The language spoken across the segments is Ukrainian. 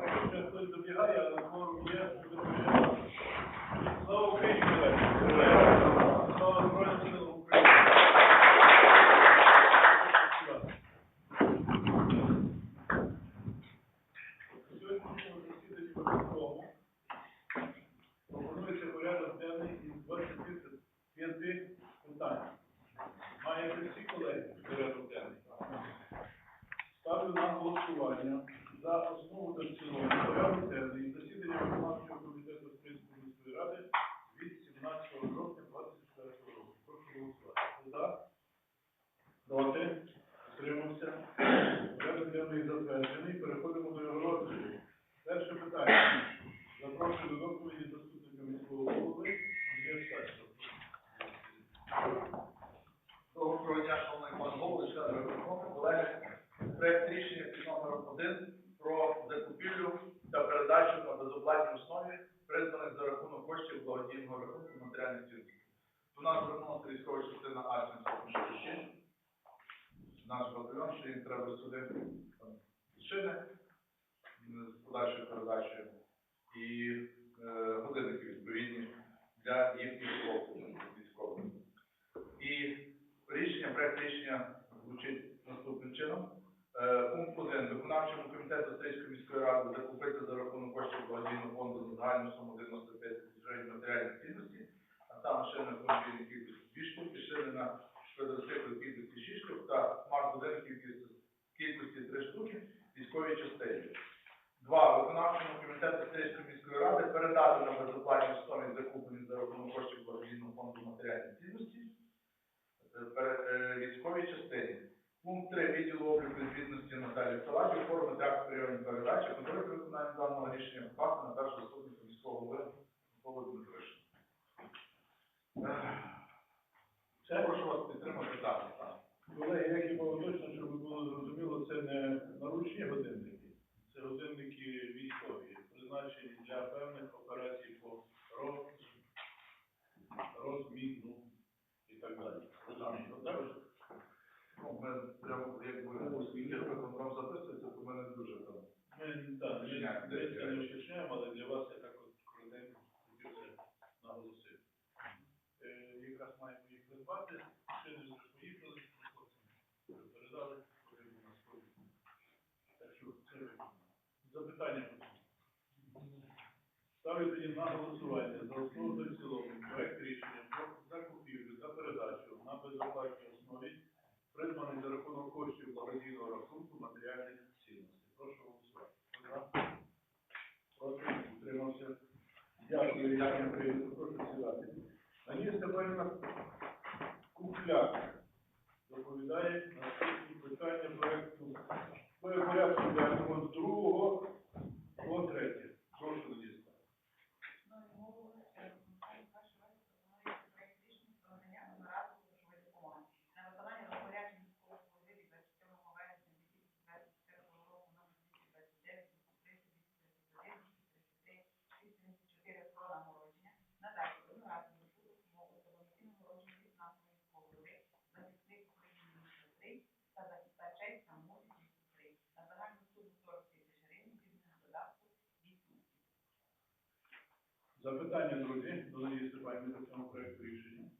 Хтось добігає, але форум є. Слава Україні! колеги! Слава Збройним силам України! Сьогоднішньому засіданні виконкому пропонується порядок денний із 25 питань. Маєте всі колеги порядок денний? Ставлю на голосування за основу та в цілому порядок денний засідання виконавчого комітету Стрийської міської ради від 17 жовтня 24 року. Прошу голосувати. Хто За? Проти? Утримався? Порядок денний затверджений. Переходимо до його розгляду. Перше питання. Запрошую до доповіді заступника міського голови Андрія Стачка. Доброго дня, шановний пан голови, члени виконкому, колеги. Проект рішення під номером 1 про закупівлю та передачу на безоплатній основі придбаних за рахунок коштів благодійного рахунку матеріальних цінностей. До нас звернулася військова частина Шишин. Наш батальйон, що їм треба сюди м, з подальшою передачею і е, годинники відповідні для їхніх військових. І рішення, проект рішення чином. Е, Пункт 1. Виконавчому комітету Стрийської міської ради закупити за рахунок коштів благодійного фонду на загальну суму 95 тисяч гривень матеріальних цінностей, а саме шини автомобільної кількості 2 штуки, шини на швидроцикли кількості 6 штук та смарт-будинок кількості, кількості 3 штуки військовій частині. Два. Виконавчому комітету Стрийської міської ради передати на безоплатній основі закуплені за рахунок коштів благодійного фонду матеріальні цінності е, е, військовій частині. Пункт 3. Відділу обліку звітності Наталії Саладі оформити акт прийому передачі, контроль за виконанням даного рішення покласти на першого заступника міського голови Миколи Дмитришина. Це прошу вас підтримати так. Колеги, як і було точно, щоб було зрозуміло, це не наручні годинники, це годинники військові, призначені для певних операцій по роз, розміну і так далі. Розумієте, так? Ну, ми прямо якби оскільки виконком записується, то ми не дуже там. Ми, так, ми, це не уточняємо, але для вас я так от коротенько хотів це наголосити. Е, якраз маємо їх придбати, ще не поїхали, передали, потрібно на сході. Так що це. Запитання. Ставлю тоді на голосування за основу та в цілому проект рішення про закупівлю та передачу на безоплатній основі придбаних за рахунок коштів благодійного рахунку матеріальних цінностей. Прошу. Хто? Проти? Утримався? Дякую, дякую, прийнято. Прошу сідати. Надія Степанівна Кухляк доповідає на питання проекту по порядку денного другого по третє. Прошу, Надія Степанівна. Шановні голови, перший раз пропонується проект рішення про надання одноразової грошової допомоги на виконання розпоряджень міського голови від 27 вересня 2024 року номер 229 231 233 674 про нагородження надати одноразову грошову допомогу за благодійного народження від нашого міського голови захисник України міста 3 та захиста честь самоті міста 3 на загальну суму 40 тисяч гривень зі Запитання, друзі, до Надії Степанівни по цьому проекту рішення.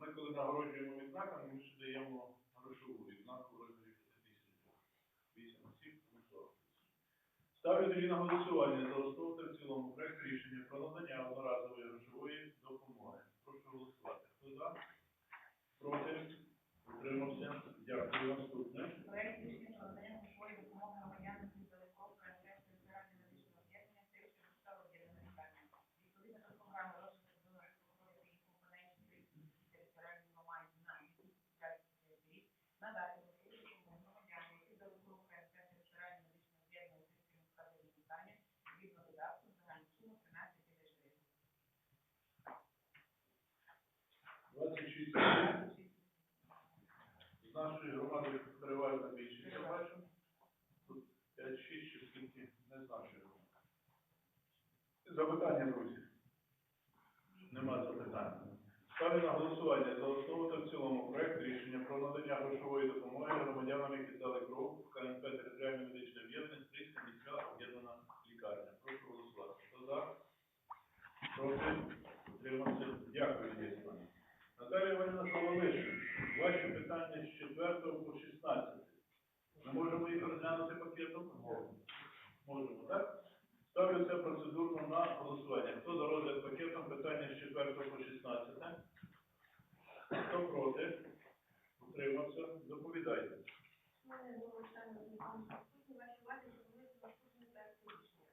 Ми коли нагороджуємо відзнаками, ми ще даємо грошову відзнаку в розмірі 5 8 осіб, тому 40 тисяч. Ставлю тоді на голосування за основу та в цілому проект рішення про надання одноразової грошової допомоги. Прошу голосувати. Хто за? Проти? Утримався? Дякую. Наступне. Проект рішення про надання грошової допомоги громадянам із Далеківської МТС територіальної медичного об'єднання Сирської міської об'єднаної лікарні. Відповідно до програми розвитку донорської крові та їх компонентів Сирської територіальної громади на 2025 рік надати грошову допомогу громадянам, які Далеківської МТС територіальної медичного об'єднання Сирської міської об'єднаної лікарні згідно додатку загальну суму 13 тисяч гривень. 26 з нашої громади переважна більшість, я бачу. Тут 5-6 чи скільки не з нашої громади. Запитання, друзі? Нема запитань. Ставлю на голосування за основу та в цілому проект рішення про надання грошової допомоги громадянам, які здали кров в КНП територіальне медичне об'єднання Стрийська міська об'єднана лікарня. Прошу голосувати. Хто за? Проти? Утримався? Дякую, Надія. Наталія Іванівна Соловиш, ваші питання з 4 по 16. Ми можемо їх розглянути пакетом? Можемо, так? Ставлю це процедурно на голосування. Хто за розгляд пакетом питання з 4 по 16? Хто проти? Утримався? Доповідайте. Мене було члени виконкому присутні, вашій увазі пропонується наступний проект рішення.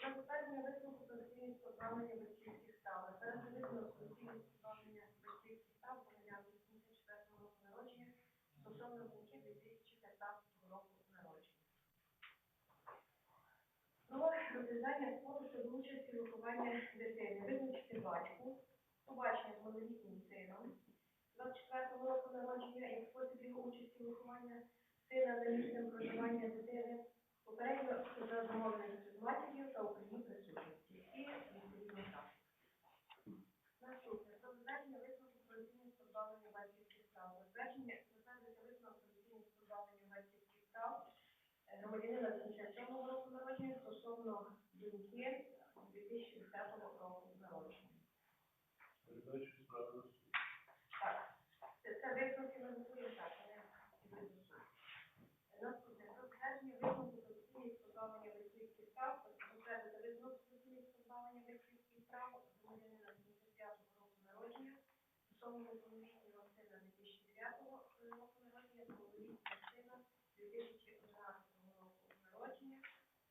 Про затвердження висновку про доцільність позбавлення батьківських прав. Зараз визнано доцільність позбавлення батьківських прав громадян 84 року народження стосовно доньки 2015 року народження. Про розв'язання спору щодо участі в вихованні дитини. Визначити батьку, побачення з малолітнім сином, 24 року народження і спосіб його участі у вихованні сина за місцем проживання дитини, попередньо за домовленістю з матір'ю та Україні присутності. І відповідно так. Наступне. Про затвердження висновку про доцільність позбавлення батьківських прав. Затвердження затверджується висновок про доцільність позбавлення батьківських прав е, громадянина 77 року народження стосовно доньки 2010 року народження. Передачу справи на суд. Так, це, це висновки ми готуємо так, але не до суду. Наступне, про затвердження висновку про доцільність позбавлення батьківських прав, затвердити висновок про доцільність позбавлення батьківських прав громадянина 75 року народження, стосовно неповнолітнього сина 2009 року народження, та малолітнього сина 2011 року народження.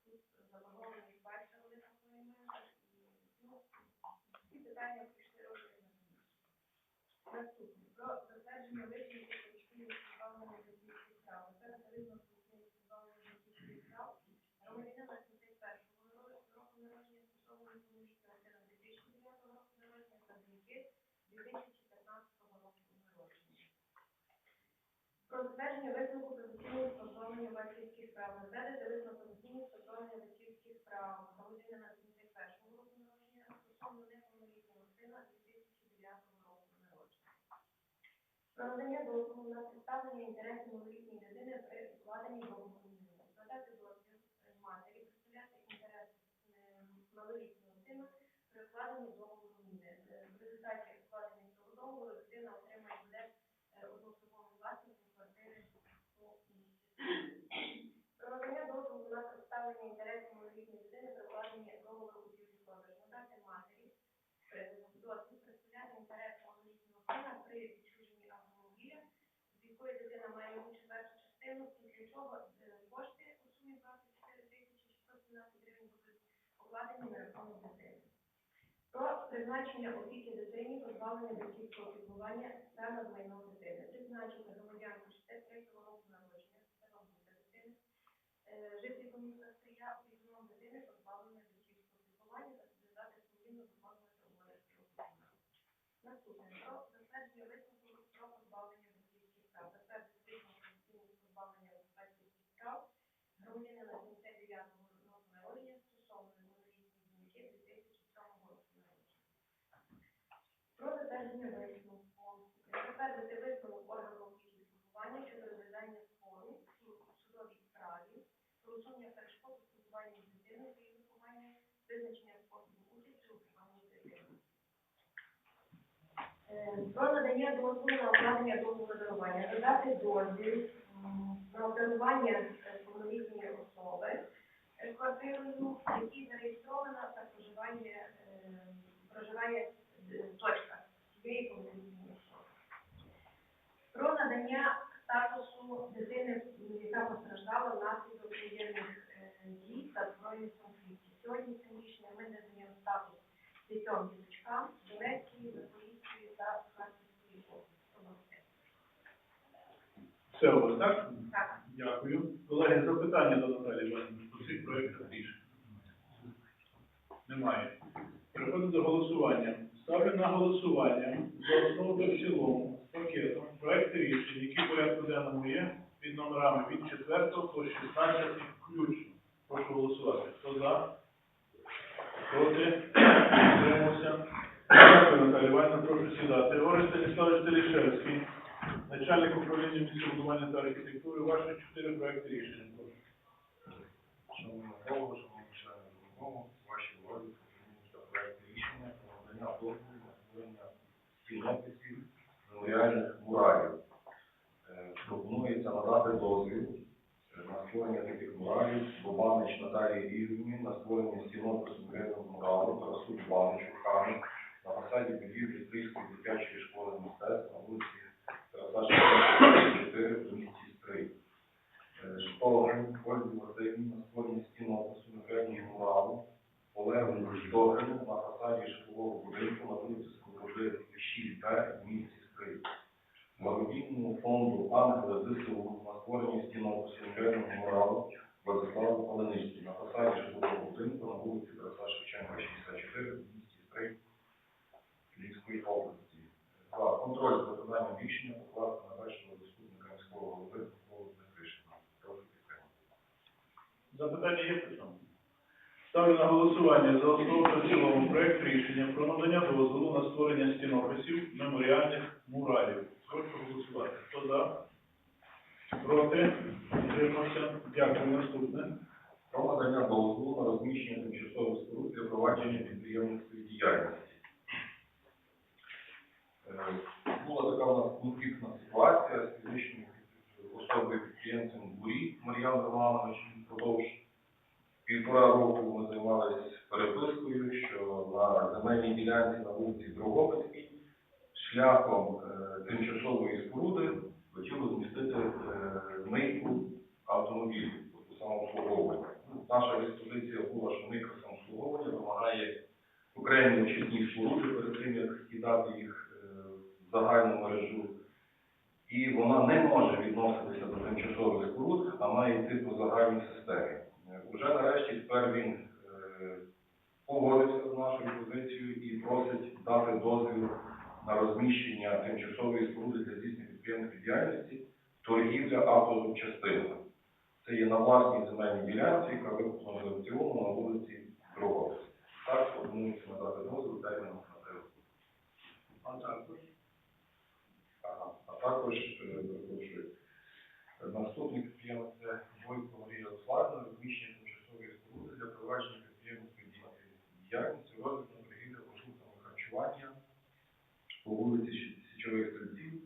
Тут заборгованість батька велика поімена, і, ну, ці питання прийшли розгляд на комісію. Наступне. Про затвердження про доцільність позбавлення батьківських прав. Висновок про доцільність позбавлення батьківських прав громадянина 71 року народження стосовно неповнолітнього сина 2009 року народження та доньки 2015 року народження. Про затвердження висновку громадянина 71 року народження стосовно неповнолітнього сина 2009 року народження. Про надання дозволу на представлення інтересів малолітньої людини при укладенні договору. Надати дозвіл матері представляти інтереси е, малолітнього сина при укладенні договору міни. Е, В результаті укладення цього договору дитина отримає буде е, одноособовим власником квартири по місці. Про надання дозволу на представлення інтересів малолітньої дитини при укладенні договору купівлі-продажу. Надати матері е, дозвіл представляти інтерес малолітнього сина при відчуженні автомобіля, з якої дитина має його четверту частину, після чого е, кошти у сумі 24 тисячі 617 гривень будуть покладені на рахунок дитини. Про призначення опіки дитині, позбавлення батьківського піклування та над майном дитини. Призначити громадянку 63 року народження, це бабуся дитини, е, жителі міста Стрия, опікуном дитини, позбавлення батьківського піклування зв'язати сумлінно виконувати обов'язки опікуна. Наступне. Про затвердження висновку про позбавлення батьківських прав. Затвердити висновок про доцільність позбавлення батьківських прав громадянина 79 року народження стосовно неповнолітньої доньки 2007 року народження. Про затвердження висновку. Затвердити висновок органу опіки щодо розв'язання спору у судовій справі, про усунення перешкод у спілкуванні з дитиною та її виховання визначення способу участі у прийманні дитини. Е, Про надання дозволу на укладення договору дарування. Надати дозвіл на обдарування е, повнолітньої особи е, квартирою, в якій зареєстрована та проживає, е, проживає е, Про надання статусу дитини, яка постраждала внаслідок воєнних е, дій та збройних конфліктів. Сьогодні цим рішенням ми надаємо статус дітям діточкам Донецької, Запорізької та Харківської області. Все у вас, так? Так. Дякую. Колеги, запитання до Наталії Іванівни по цих проєктах рішень? Немає. Переходимо до голосування. Ставлю на голосування за основу та в цілому з пакетом проекти рішень, які в порядку денному є, під номерами від 4 по 16 включно. Прошу голосувати. Хто за? Проти? Утримався? Дякую, Наталія Іванівна. Прошу сідати. Григорій Станіславович Телішевський, начальник управління містобудування та архітектури. Ваші чотири проекти рішення. Прошу. Шановні голови, шановні члени виконкому, ваші увазі пропонуються проекти рішення про надання дозволу на створення стінописів меморіальних муралів. Е, Пропонується надати дозвіл е, на створення таких муралів Бобанич Наталії Ігорівні на створення стінопису меморіального муралу Тарасу Бабаничу Хану на фасаді будівлі Стрийської дитячої школи мистецтв на вулиці Тараса Шевченка, 4 в місті Стрий. Штогрин, Ольгу Васильівну на створення стінопису меморіального муралу, Олегу Штогрину на фасаді житлового будинку на вулиці Сковорди 6Б в місті Стрий. Благодійному фонду Ангела ЗСУ на створення стінопису меморіального муралу Владиславу Паленичці на фасаді житлового будинку на вулиці Тараса Шевченка 64 в місті Стрий Львівської області. Два. Контроль за виконанням рішення покласти на першого заступника міського голови Миколу Дмитришина. Прошу підтримати. Запитання є при? Ставлю на голосування за основу та цілому проект рішення про надання дозволу на створення стінописів меморіальних муралів. Прошу голосувати. Хто за? Проти? Утримався? Дякую. Наступне. Про надання дозволу на розміщення тимчасових споруд для провадження підприємницької діяльності. Е, Була така у нас конфліктна ситуація з фізичною особою підприємцем Бурі Мар'ян Романович. Впродовж півтора року ми займалися перепискою, що на земельній ділянці на вулиці Дрогобицькій шляхом е, тимчасової споруди хотіли змістити е, мийку автомобілів, тобто самообслуговування. Ну, Наша диспозиція була, що мийка самообслуговування вимагає окремі очисні споруди перед тим, як кидати їх е, в загальну мережу. І вона не може відноситися до тимчасових споруд, а має йти по загальній системі. Уже нарешті тепер він погодився з нашою позицією і просить дати дозвіл на розміщення тимчасової споруди для здійснення підприємської діяльності торгівля автозапчастинами. Це є на власній земельній ділянці, яка викуплена в аукціону на вулиці Дрогобицькій. Так пропонується надати дозвіл терміном на три. А також. Ага. А також, е, перепрошую, наступний підприємець Войко Марія Руславівна, розміщення тимчасової споруди для провадження по вулиці Січових Стрільців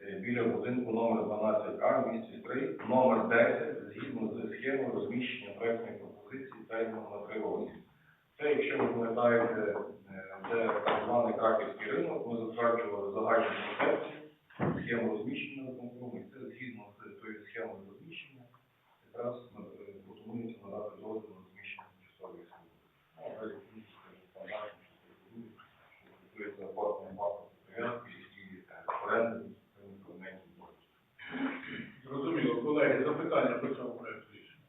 е, біля будинку номер 12А в місті Стрий, номер 10, згідно з схемою розміщення проектної пропозиції терміном на три. Це, якщо ви пам'ятаєте, е, це так званий краківський ринок, ми затверджували загальну концепцію, схему розміщення виконкому, і це згідно з тою схемою розміщення, якраз е, пропонується надати дозвіл на розміщення тимчасової служби. Ну, а далі інші скажімо, стандартні, що стосують, що стосується оформлення паспорту прив'язки і е, оренди відповідних елементів дозволу. Зрозуміло. Колеги, запитання по цьому проекту рішення?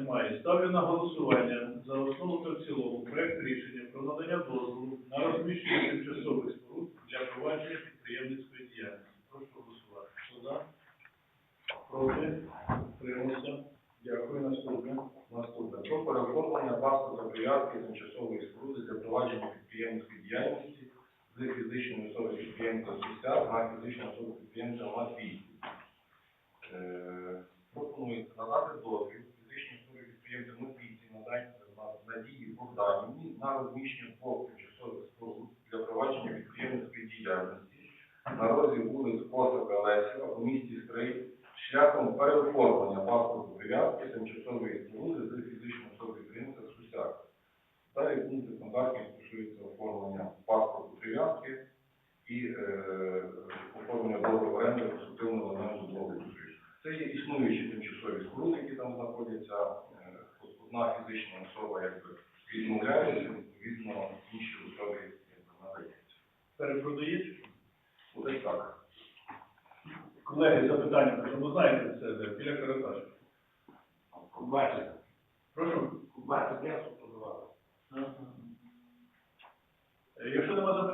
Немає. Ставлю на голосування за основу та в цілому проект рішення про надання дозволу на розміщення тимчасових споруд для провадження підприємницької діяльності. Прошу голосувати. Хто за? Проти? Утримався? Дякую. Наступне. Наступне. Про переоформлення паспорта прив'язки тимчасової споруди для провадження підприємницької діяльності з фізичної особи підприємця Суся на фізичну особу підприємця Матвій. Е, пропонується надати дозвіл підприємця Нуклійці надати надії Богданівні на розміщення блоків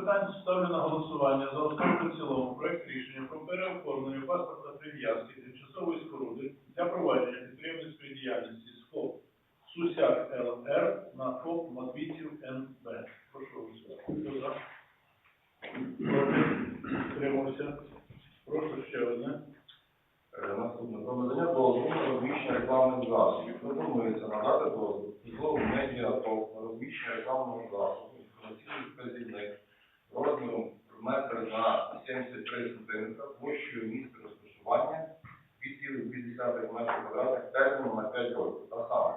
Запитань, ставлю на голосування за основу цілому проект рішення про переоформлення паспорта прив'язки тимчасової споруди для провадження підприємницької діяльності СКОП СУСЯК ЛР на ФОП Матвійців НБ. Прошу голосувати. Прошу ще одне. Е, Наступне про надання дозволу на розміщення рекламних засобів. Пропонується надати дозвіл медіа ТОВ розміщення рекламного засобу інформаційних вказівник розміром метр на 73 см площею місця розташування 2,2 метрів квадратних терміном на 5 років. Та саме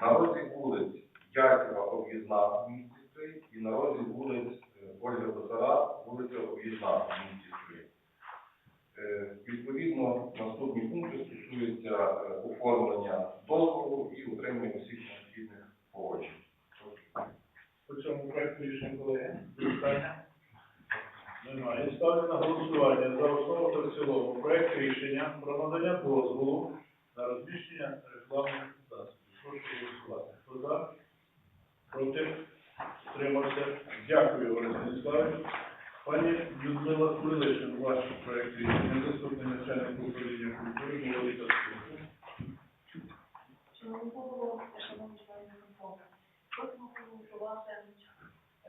на вулиць Яркова об'їзна в місті Стрий і на розі вулиць е, Ольги Базара, вулиця Об'їзна в місті Стрий. Е, Відповідно, наступні пункти стосуються е, оформлення договору і отримання усіх необхідних погоджень. По цьому проекту рішення колеги. Питання? Немає. Ставлю на голосування за основу та в цілому. Проект рішення про надання дозволу на розміщення рекламних засобів. Прошу голосувати. Хто за? Проти? Утримався? Дякую, Олег Станіславович. Пані Людмила Кулишин, ваш проект рішення, заступник начальника управління культури, молоді та спорту. Шановні голови, шановні члени виконкому, просимо проголосувати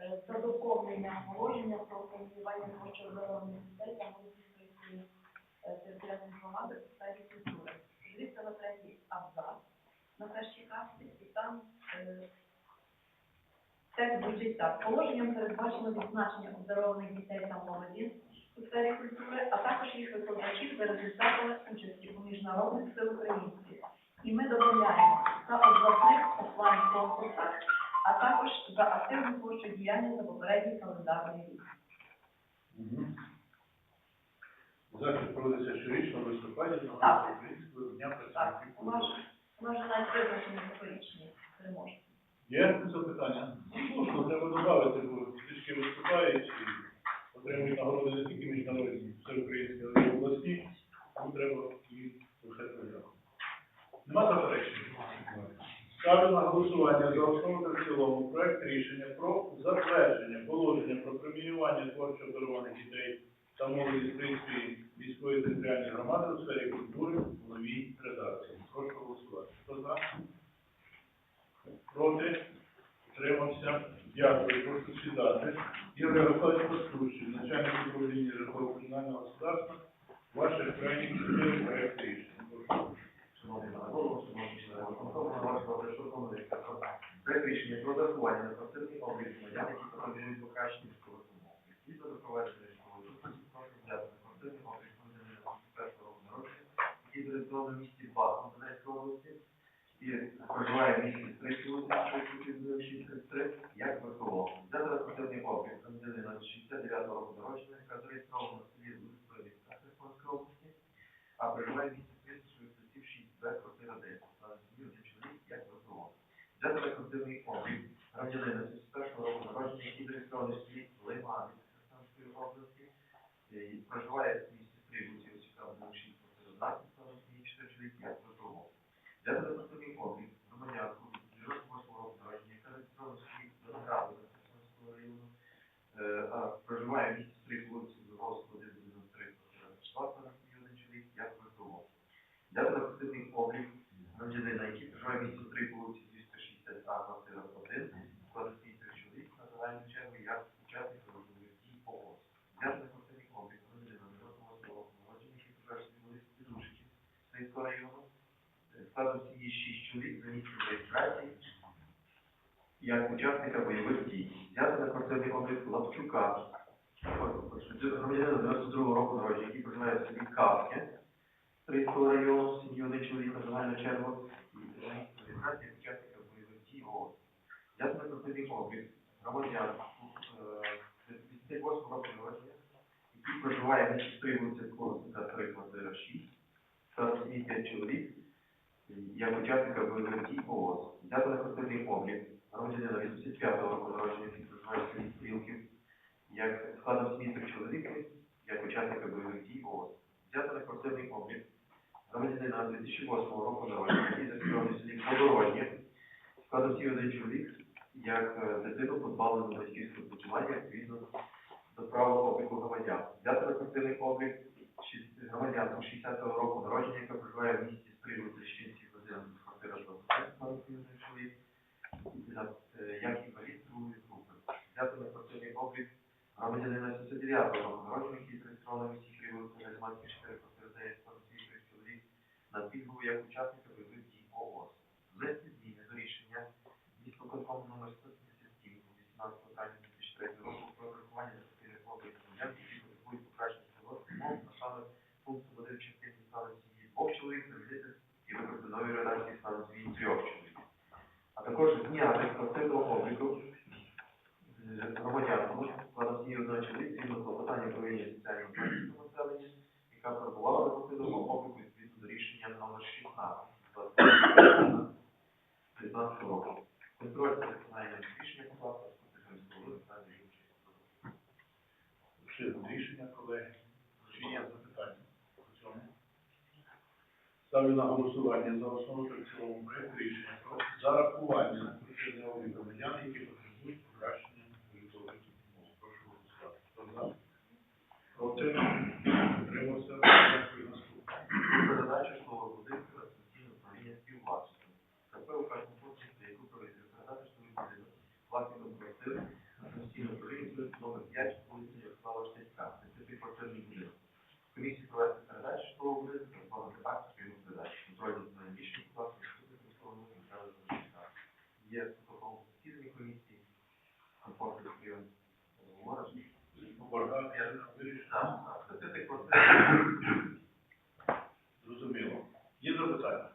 е, за доповнення положення про формулювання творчого здоров'я дітей та молодіжної територіальної громади у сфері культури. Дивіться на третій абзац на першій карті, і там е, текст звучить так. Положенням передбачено відзначення обдарованих дітей та молоді у сфері культури, а також їх викладачів за результатами участі у міжнародних всеукраїнських. І ми додаємо за обласних офлайн конкурсах, а також за активну творчу діяльність за попередній календарний рік. Захід проводиться щорічно в листопаді до Так. Українського дня Так, працівників у нас, у нас же навіть визначені цьогорічні переможці. Є запитання? Ну, слушно, треба додати, бо трішки виступають і отримують нагороди не тільки міжнародні, всеукраїнські, але й обласні, тому треба їм все подякувати. Нема заперечень? Ставлю на голосування за основу та в цілому проект рішення про затвердження положення про преміювання творчо обдарованих дітей та молоді Стрийської міської територіальної громади у сфері культури в новій редакції. Прошу голосувати. Хто за? Проти? Утримався? Дякую. Прошу сідати. Ігор Ярославович Пастущин, начальник управління житлово-комунального господарства. Ваших крайніх чотири проекти рішення. Прошу. Проект про зарахування на квартирний облік громадян, які потребують покращення житлових умов. Відповідно до проведення житлової зустрічі прошу взяти на квартирний облік громадянина 21 року народження, який зареєстрований в місті Бахмут Донецької області проживає в місті Стрийській області, 633, як ВПО. На квартирний облік громадянина 69 року народження, яка зареєстрована в селі Лисові Херсонської області, а проживає в місті що відсотків 6, Б, квартира 10, на сім'ї один чоловік, як ВПО. На квартирний облік громадянина 71 року народження, який зареєстрований в селі Лимани Херсонської області, і проживає в місті Стрий, вулиці Осіпка, 6, квартира 11, на сім'ї 4 чоловік, як ВПО. Взяти на квартирний облік громадянку 98 року народження, яка зареєстрована в селі Винограду Херсонського району, е, а проживає в місті Стрий, вулиці Зуровського, 1, 93, квартира 4, на сім'ї один чоловік, як ВПО. Взяти на квартирний облік громадянина, який проживає в місті Стрий, вулиці 260, а квартира 1, складу 3 чоловік на загальну чергу, як учасник розумних дій по ОС. Взяти на квартирний облік громадянина 98 року народження, який проживає в селі Волинській Підушки, Стрийського району, складом сім'ї 6 чоловік за місцем реєстрації, як учасника бойових дій. Взяти на квартирний облік Лапчука, громадянина 92 року народження, який проживає в селі Кавки, Стрийського району, сім'ї один чоловік на загальну чергу, і реєстрація учасника бойових дій ООС. Взяти на квартирний облік громадян е, 88 року народження, який проживає в місті Стрийвуці, Колосника 3, квартира 6, та 5 чоловік, як учасника бойових дій ООС. Взяти на квартирний облік громадянина 85 року народження, селі Стрілків, як складом сім'ї трьох чоловіків, як учасника бойових дій ООС. Взяти на квартирний облік громадянина 2008 року народження, який зареєстрований в Подорожнє, складом сім'ї один чоловік, як е, дитину позбавлену батьківського спілкування відповідно до права обліку громадян. Взяти на квартирний облік громадянку 60-го року народження, яка проживає в місті Стрижу Трещинських 11, квартира 25, складом сім'ї один чоловік, за- е, як інвалід другої групи. Взяти на квартирний облік громадянина 79 року народження, який зареєстрований в місті Кривоці, Гельманський 4, квартира 9, складом сім'ї трьох чоловік, на пільгу як учасника бойових дій ООС. Внести зміни до рішення міського номер 177 від 18 травня 2003 року про врахування закупівельних облік громадян, які потребують покращення свого умов, а саме пункту 1 частини стану сім'ї двох чоловік замінити і виконати нові редакції стану сім'ї трьох чоловік. А також зняти з квартирного обліку з громадянку складом сім'ї одного чоловіка згідно з клопотанням управління соціального захисту населення, яка перебувала на квартирному обліку відповідно до рішення номер 16 19 року. Контроль за виконанням рішення покласти з міського та Ще рішення, колеги. Чи є запитання по цьому? Ставлю на голосування за основу цілому проект рішення про зарахування облік громадян, які потребують покращення умов. Прошу голосувати. Хто за? Проти? Утримався? Дякую. Наступне. Про передачу будинку самостійне управління співвласником. КП у кожному пункті, яку проводить передати житловий будинок власником квартири самостійне управління номер 5 вулиці Ярослава Штецька, 30-квартирний будинок. Комісії провести передачу житлового будинку та виконувати акт спільну передачу. Контроль за рішення покласти наступних міського голови Михайла Залишка. Є протокол засідання комісії, комфортний прийом говориш. По боргах я вирішив. Так, так, 30 квартир. Зрозуміло. Є запитання?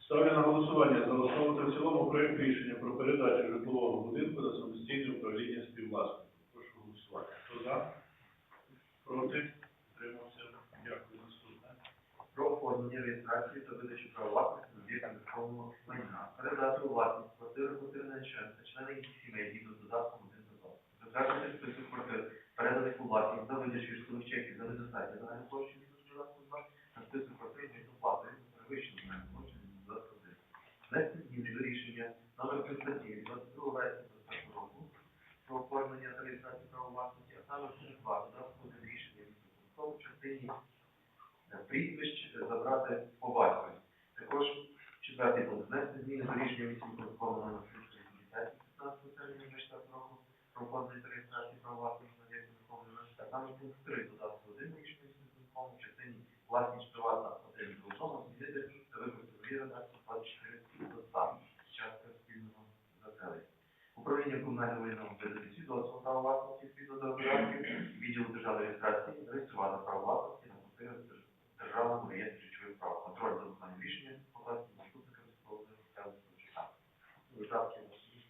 Ставлю на голосування за основу та в цілому проект рішення про передачу житлового будинку на самостійне управління співвласником. Прошу голосувати. Хто за? Проти? Утримався? Дякую. Наступне. про оформлення реєстрації та видачу права власності на об'єкт нерухомого майна, передати у власність квартири квартирної член та члени їх сімей згідно з додатком один до два. Затвердити список квартир, переданих у власність за видачу житлових чеків за недостатньо загальної площі від додатком 2, на список квартир між оплатою за перевищену загальну площу від додатком 1. Внести зміни до рішення номер 37 від 22 вересня 2021 року про оформлення та реєстрацію права власності, а саме пункт 2 додатку один рішення від в частині е, прізвищ е, забрати по батькові. Також четвертий пункт. Внести зміни до рішення міського протоколу номер 380 15 серпня 24 про власності на об'єкти нерухомого майна. А саме пункт 3 додатку 1 рішення міського в частині власність приватна потрібна. Нерухомо змінити та використати нові редакції 24 до 100 частка спільного заселення. Управління комунального майна видати свідоцтво права власності відповідно додатків, відділу державної реєстрації, реєструвати право власності на квартири в держ- державному реєстрі речових прав. Контроль за виконанням рішення покласти заступника міського голови Михайла Савчука. Видатки на всі.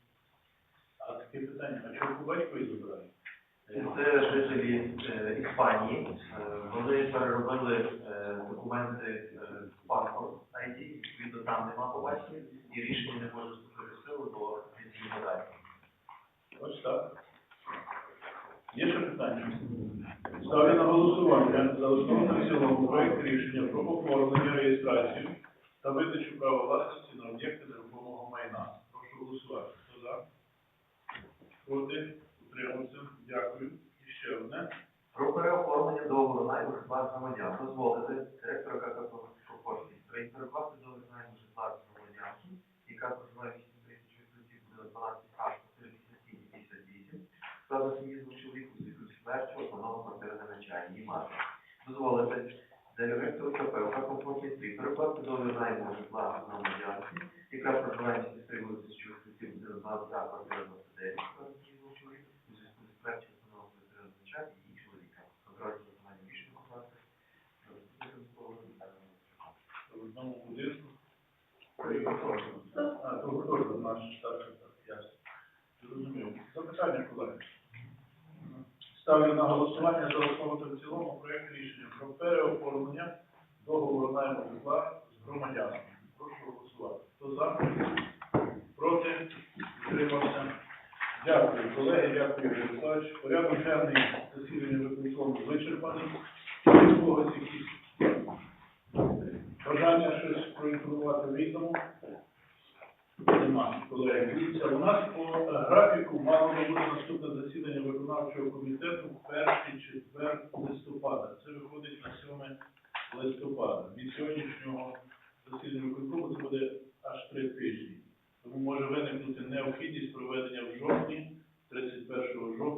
А таке питання, а чому по батькові забирають? Це жителі е, Іспанії. Е, Вони переробили е, документи паспорт ID, відповідно там нема побачення, і рішення не може вступити в силу до офіційного дати. Ось так. Є ще питання? Ставлю на голосування за основу та в цілому проект рішення про оформлення реєстрацію та видачу права власності на об'єкти нерухомого майна. Прошу голосувати. Хто за? Проти? Утримався? Дякую. І ще одне. Про переоформлення договору найму житла громадян. Дозволити директора ККП Пропорції Стрій договір найму житла громадянки, яка проживає в місті 30 буде 12 аж 47 і 58, складу сім'ї з чоловіку з віку основного квартири на навчання і мати. Дозволити директору КП УК перекласти договір найму житла громадянки, яка проживає в місті 3 буде 1047 буде за квартира 29 квартирів двох чоловік у зв'язку з смертю встановленого Катерини Дончак і її чоловіка. Контроль за виконанням рішення укласти заступника міського голови Віталія Мовчака. В одному будинку. А, то гуртожиток наш, так, так, так, ясно. Зрозумів. Запитання, колеги. Ставлю на голосування за основу та в цілому проект рішення про переоформлення договору найму житла з громадянами. Прошу голосувати. Хто за? Проти? Утримався? Дякую, колеги, дякую, Юрій Порядок денний засідання виконкому вичерпаний. Когось якісь бажання щось проінформувати в різному? Нема, колеги. Дивіться, у нас по графіку мало бути наступне засідання виконавчого комітету перший четвер листопада. Це виходить на 7 листопада. Від сьогоднішнього засідання виконкому це буде аж три тижні. Тому може виникнути необхідність проведення в жовтні, 31 жовтня,